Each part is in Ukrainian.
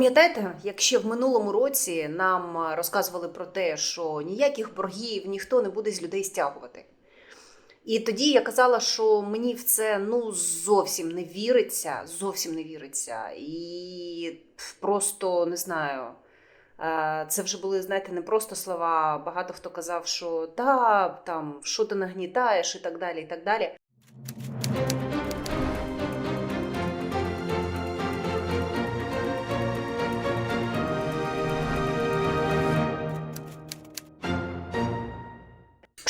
Пам'ятаєте, як ще в минулому році нам розказували про те, що ніяких боргів ніхто не буде з людей стягувати. І тоді я казала, що мені в це ну зовсім не віриться, зовсім не віриться. І просто не знаю. е, Це вже були, знаєте, не просто слова. Багато хто казав, що та там що ти нагнітаєш, і так далі, і так далі.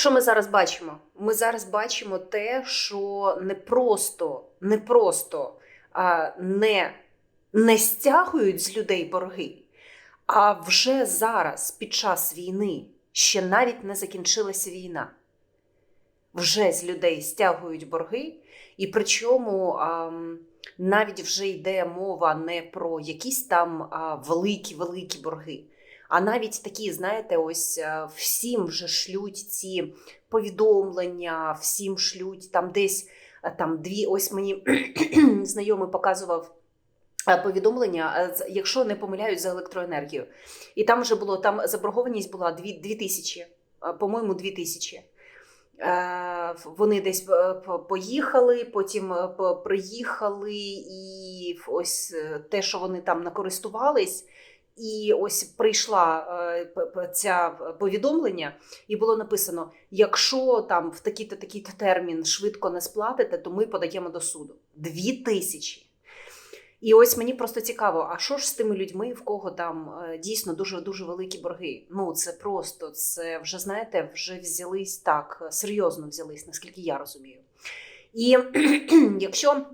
Що ми зараз бачимо? Ми зараз бачимо те, що не просто, не просто а, не, не стягують з людей борги, а вже зараз, під час війни, ще навіть не закінчилася війна. Вже з людей стягують борги, і причому а, навіть вже йде мова не про якісь там великі-великі борги. А навіть такі, знаєте, ось е, всім вже шлють ці повідомлення, всім шлють там десь е, там дві. Ось мені знайомий показував е, повідомлення, е, якщо не помиляють за електроенергію. І там вже було там заборгованість була дві, тисячі, по-моєму, дві тисячі. Вони десь поїхали, потім приїхали, і ось те, що вони там накористувались. І ось прийшла е, ця повідомлення, і було написано: якщо там в такий-то такий-то термін швидко не сплатите, то ми подаємо до суду. Дві тисячі. І ось мені просто цікаво, а що ж з тими людьми, в кого там е, дійсно дуже дуже великі борги? Ну це просто це вже знаєте, вже взялись так серйозно взялись, наскільки я розумію. І якщо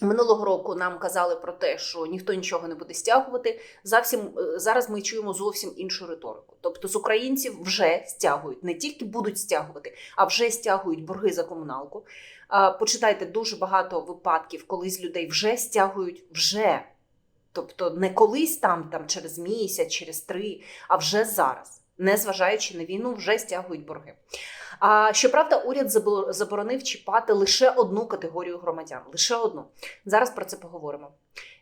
минулого року нам казали про те, що ніхто нічого не буде стягувати, зовсім е, зараз ми чуємо зовсім іншу риторику. Тобто з українців вже стягують, не тільки будуть стягувати, а вже стягують борги за комуналку. Почитайте дуже багато випадків, коли з людей вже стягують вже. Тобто не колись там, там через місяць, через три, а вже зараз, незважаючи на війну, вже стягують борги. А щоправда, уряд заборонив чіпати лише одну категорію громадян. Лише одну. Зараз про це поговоримо.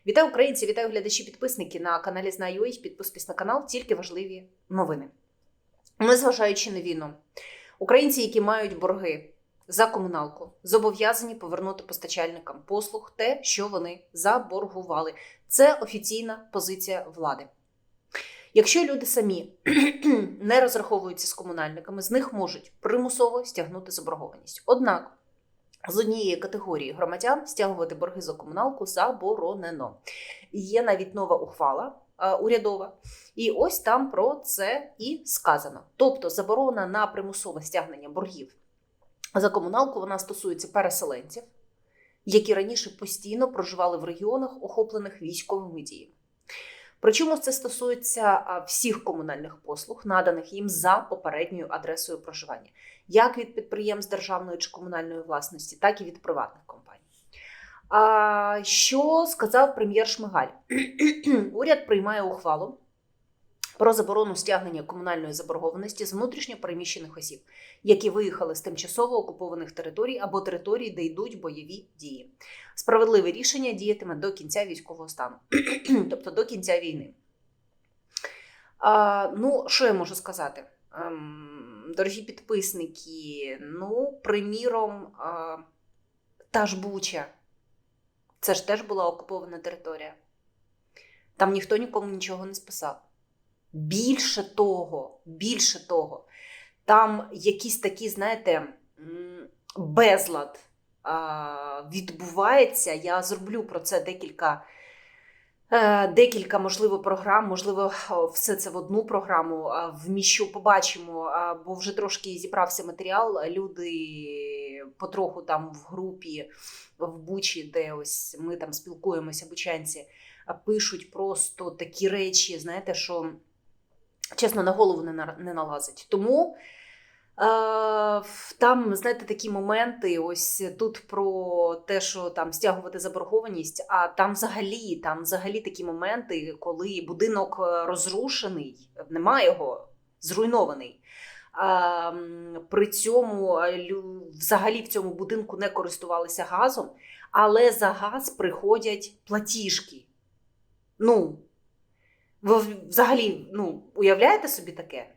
Вітаю українці, вітаю глядачі, підписники на каналі Знаю.ua. Підписуйтесь на канал, тільки важливі новини. Незважаючи на війну, українці, які мають борги за комуналку, зобов'язані повернути постачальникам послуг те, що вони заборгували. Це офіційна позиція влади. Якщо люди самі не розраховуються з комунальниками, з них можуть примусово стягнути заборгованість. Однак з однієї категорії громадян стягувати борги за комуналку заборонено. Є навіть нова ухвала е, урядова, і ось там про це і сказано. Тобто заборона на примусове стягнення боргів за комуналку вона стосується переселенців, які раніше постійно проживали в регіонах, охоплених військовими діями. Причому це стосується всіх комунальних послуг, наданих їм за попередньою адресою проживання, як від підприємств державної чи комунальної власності, так і від приватних компаній. А, що сказав прем'єр Шмигаль? Уряд приймає ухвалу про заборону стягнення комунальної заборгованості з внутрішньо осіб, які виїхали з тимчасово окупованих територій або територій, де йдуть бойові дії. Справедливе рішення діятиме до кінця військового стану, тобто до кінця війни. А, ну, що я можу сказати? Ем, дорогі підписники, ну, приміром, та ж Буча, це ж теж була окупована територія. Там ніхто нікому нічого не списав. Більше того, більше того, там якісь такі, знаєте, безлад відбувається. Я зроблю про це декілька, е, декілька, можливо, програм, можливо, все це в одну програму вміщу, побачимо, бо вже трошки зібрався матеріал. Люди потроху там в групі в Бучі, де ось ми там спілкуємося, бучанці, пишуть просто такі речі, знаєте, що чесно на голову не, на- не налазить. Тому. Е, Там, знаєте, такі моменти. Ось тут про те, що там стягувати заборгованість, а там взагалі, там взагалі такі моменти, коли будинок е, розрушений, немає його, зруйнований. А, при цьому е, взагалі в цьому будинку не користувалися газом, але за газ приходять платіжки. Ну, Ви взагалі ну, уявляєте собі таке?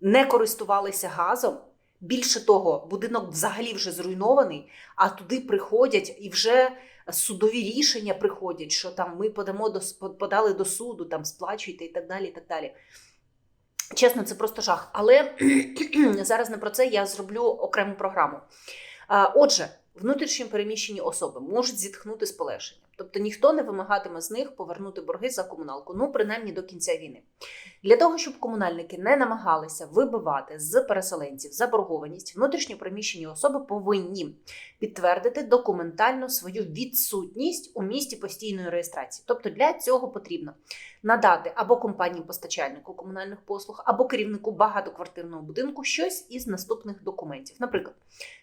Не користувалися газом. Більше того, будинок взагалі вже зруйнований, а туди приходять і вже судові рішення приходять, що там ми подамо до подали до суду, там сплачуйте і так далі. і так далі. Чесно, це просто жах. Але зараз не про це я зроблю окрему програму. Отже, внутрішньо переміщені особи можуть зітхнути з полегшенням. Тобто ніхто не вимагатиме з них повернути борги за комуналку, ну принаймні до кінця війни. Для того, щоб комунальники не намагалися вибивати з переселенців заборгованість, внутрішньо переміщені особи повинні підтвердити документально свою відсутність у місті постійної реєстрації. Тобто для цього потрібно надати або компанії постачальнику комунальних послуг, або керівнику багатоквартирного будинку щось із наступних документів. Наприклад,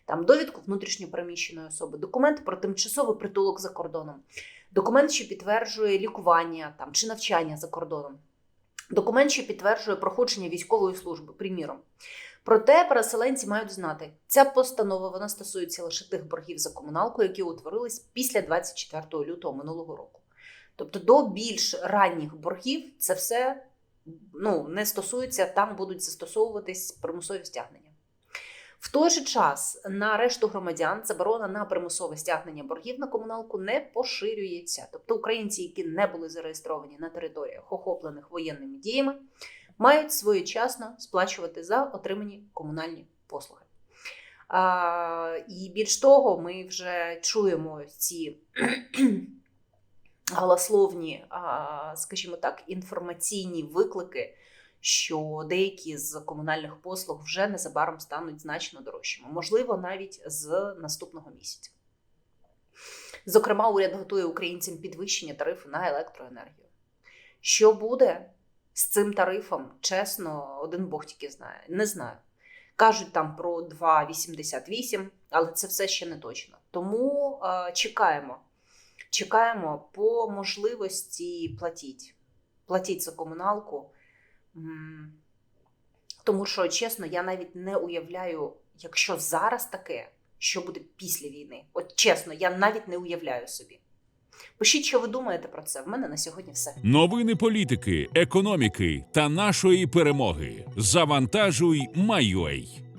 там довідку внутрішньо переміщеної особи, документ про тимчасовий притулок за кордоном, документ, що підтверджує лікування там чи навчання за кордоном. Документ, що підтверджує проходження військової служби, приміром. Проте переселенці мають знати, ця постанова вона стосується лише тих боргів за комуналку, які утворились після 24 лютого минулого року. Тобто до більш ранніх боргів це все ну, не стосується, там будуть застосовуватись примусові стягнення. В той же час на решту громадян заборона на примусове стягнення боргів на комуналку не поширюється. Тобто українці, які не були зареєстровані на територіях, охоплених воєнними діями, мають своєчасно сплачувати за отримані комунальні послуги. А, І більш того, ми вже чуємо ці галасловні, скажімо так, інформаційні виклики що деякі з комунальних послуг вже незабаром стануть значно дорожчими, можливо, навіть з наступного місяця. Зокрема, уряд готує українцям підвищення тарифу на електроенергію. Що буде з цим тарифом? Чесно, один Бог тільки знає. Не знаю. Кажуть там про 2,88, але це все ще не точно. Тому е, чекаємо. Чекаємо по можливості платіть. Платіть за комуналку. Тому що, чесно, я навіть не уявляю, якщо зараз таке, що буде після війни. От чесно, я навіть не уявляю собі. Пишіть, що ви думаєте про це. В мене на сьогодні все. Новини політики, економіки та нашої перемоги. Завантажуй, Майой.